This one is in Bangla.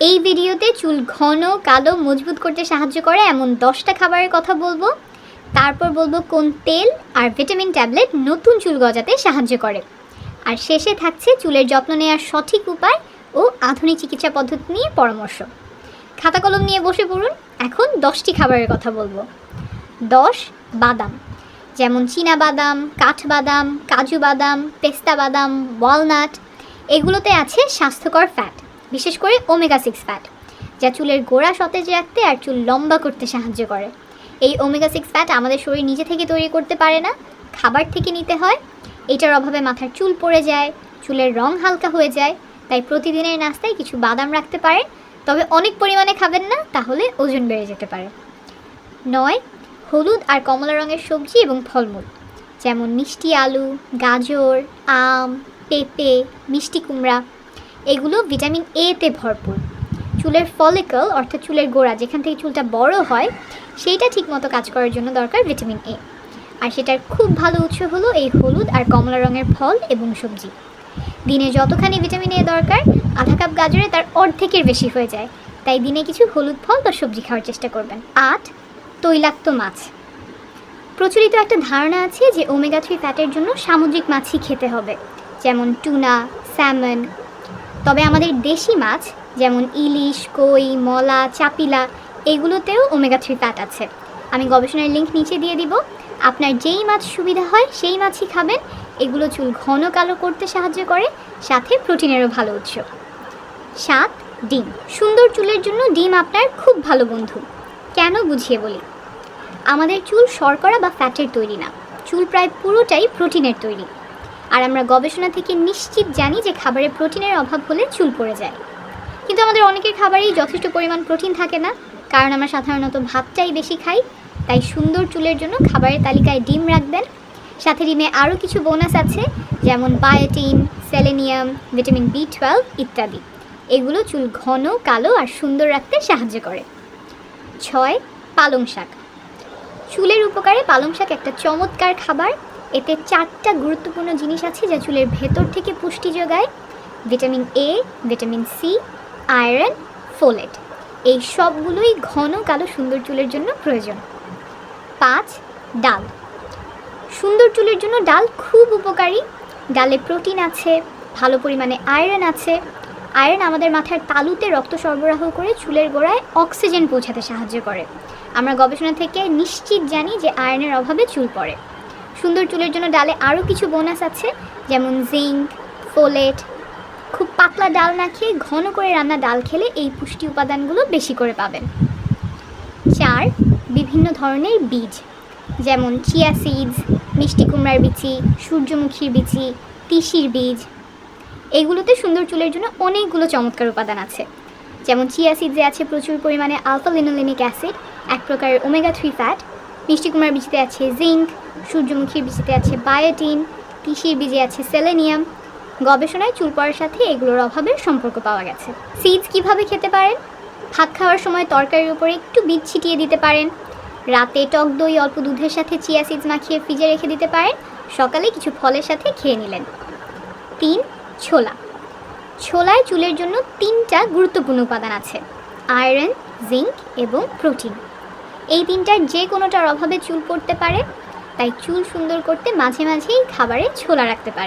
এই ভিডিওতে চুল ঘন, কালো, মজবুত করতে সাহায্য করে এমন দশটা খাবারের কথা বলব। তারপর বলব কোন তেল আর ভিটামিন ট্যাবলেট নতুন চুল গজাতে সাহায্য করে। আর শেষে থাকছে চুলের যত্ন নেওয়ার সঠিক উপায় ও আধুনিক চিকিৎসা পদ্ধতি নিয়ে পরামর্শ। খাতা কলম নিয়ে বসে পড়ুন, এখন দশটি খাবারের কথা বলব। দশ, বাদাম। যেমন চীনা বাদাম কাঠবাদাম কাজু বাদাম পেস্তা বাদাম ওয়ালনাট, এগুলোতে আছে স্বাস্থ্যকর ফ্যাট। বিশেষ করে ওমেগা সিক্স ফ্যাট যা চুলের গোড়া সতেজ রাখতে আর চুল লম্বা করতে সাহায্য করে। এই ওমেগা সিক্স ফ্যাট আমাদের শরীর নিজে থেকে তৈরি করতে পারে না, খাবার থেকে নিতে হয়। এটার অভাবে মাথার চুল পড়ে যায়, চুলের রং হালকা হয়ে যায়, তাই প্রতিদিনের নাস্তায় কিছু বাদাম রাখতে পারেন। তবে অনেক পরিমাণে খাবেন না, তাহলে ওজন বেড়ে যেতে পারে। নয়, হলুদ আর কমলা রঙের সবজি এবং ফলমূল, যেমন মিষ্টি আলু, গাজর, আম, পেঁপে, মিষ্টি কুমড়া এগুলো ভিটামিন এ তে ভরপুর। চুলের ফলিকল অর্থাৎ চুলের গোড়া, যেখান থেকে চুলটা বড় হয়, সেইটা ঠিকমতো কাজ করার জন্য দরকার ভিটামিন এ আর সেটার খুব ভালো উৎস হলো এই হলুদ আর কমলা রঙের ফল এবং সবজি। দিনে যতখানি ভিটামিন এ দরকার, আধা কাপ গাজরে তার অর্ধেকের বেশি হয়ে যায়। তাই দিনে কিছু হলুদ ফল বা সবজি খাওয়ার চেষ্টা করবেন। আট, তৈলাক্ত মাছ। প্রচলিত একটা ধারণা আছে যে ওমেগা থ্রি ফ্যাটের জন্য সামুদ্রিক মাছই খেতে হবে। যেমন টুনা স্যামন তবে আমাদের দেশি মাছ, যেমন ইলিশ, কই, মলা, চাপিলা, এগুলোতেও ওমেগা থ্রি ফ্যাট আছে। আমি গবেষণার লিঙ্ক নিচে দিয়ে দিব। আপনার যেই মাছ সুবিধা হয়, সেই মাছই খাবেন। এগুলো চুল ঘন কালো করতে সাহায্য করে, সাথে প্রোটিনেরও ভালো উৎস। সাত, ডিম। সুন্দর চুলের জন্য ডিম আপনার খুব ভালো বন্ধু। কেন বুঝিয়ে বলি? আমাদের চুল শর্করা বা ফ্যাটের তৈরি না। চুল প্রায় পুরোটাই প্রোটিনের তৈরি। আর আমরা গবেষণা থেকে নিশ্চিত জানি যে খাবারে প্রোটিনের অভাব হলে চুল পড়ে যায়। কিন্তু আমাদের অনেকের খাবারেই যথেষ্ট পরিমাণ প্রোটিন থাকে না, কারণ আমরা সাধারণত ভাতটাই বেশি খাই, তাই সুন্দর চুলের জন্য খাবারের তালিকায় ডিম রাখবেন। সাথে ডিমে আরও কিছু বোনাস আছে, যেমন biotin, selenium, vitamin B twelve ইত্যাদি। এগুলো চুল ঘন, কালো আর সুন্দর রাখতে সাহায্য করে। ছয়, পালং শাক। চুলের উপকারে পালং শাক একটা চমৎকার খাবার। এতে চারটা গুরুত্বপূর্ণ জিনিস আছে যা চুলের ভেতর থেকে পুষ্টি যোগায়। Vitamin A vitamin C iron, folate. এই সবগুলোই ঘন কালো সুন্দর চুলের জন্য প্রয়োজন। পাঁচ, ডাল। সুন্দর চুলের জন্য ডাল খুব উপকারী। ডালে প্রোটিন আছে, ভালো পরিমাণে আয়রন আছে। আয়রন আমাদের মাথার তালুতে রক্ত সরবরাহ করে চুলের গোড়ায় অক্সিজেন পৌঁছাতে সাহায্য করে। আমরা গবেষণা থেকে নিশ্চিত জানি যে আয়রনের অভাবে চুল পড়ে। সুন্দর চুলের জন্য ডালে আরও কিছু বোনাস আছে, যেমন জিঙ্ক ফোলেট খুব পাতলা ডাল না খেয়ে ঘন করে রান্না ডাল খেলে এই পুষ্টি উপাদানগুলো বেশি করে পাবেন। চার, বিভিন্ন ধরনের বীজ, যেমন চিয়া সিডস মিষ্টি কুমড়ার বিচি, সূর্যমুখীর বিচি, তিসির বীজ। এগুলোতে সুন্দর চুলের জন্য অনেকগুলো চমৎকার উপাদান আছে। যেমন চিয়া সিডসে আছে প্রচুর পরিমাণে আলফা লিনোলিনিক অ্যাসিড এক প্রকারের ওমেগা থ্রি ফ্যাট মিষ্টি কুমড়ার বীজতে আছে জিঙ্ক, সূর্যমুখীর বীজতে আছে বায়োটিন, তিসির বীজে আছে সেলেনিয়াম। গবেষণায় চুল পড়ার সাথে এগুলোর অভাবের সম্পর্ক পাওয়া গেছে। সিডস কীভাবে খেতে পারেন? ভাত খাওয়ার সময় তরকারির উপরে একটু বীজ ছিটিয়ে দিতে পারেন। রাতে টক দই, অল্প দুধের সাথে চিয়া সিডস মাখিয়ে ফ্রিজে রেখে দিতে পারেন। সকালে কিছু ফলের সাথে খেয়ে নিলেন। তিন, ছোলা। ছোলায় চুলের জন্য তিনটা গুরুত্বপূর্ণ উপাদান আছে। আয়রন, জিঙ্ক এবং প্রোটিন। এই তিনটার যে কোনোটার অভাবে চুল পড়তে পারে, তাই চুল সুন্দর করতে মাঝে মাঝেই খাবারে ছোলা রাখতে পারে।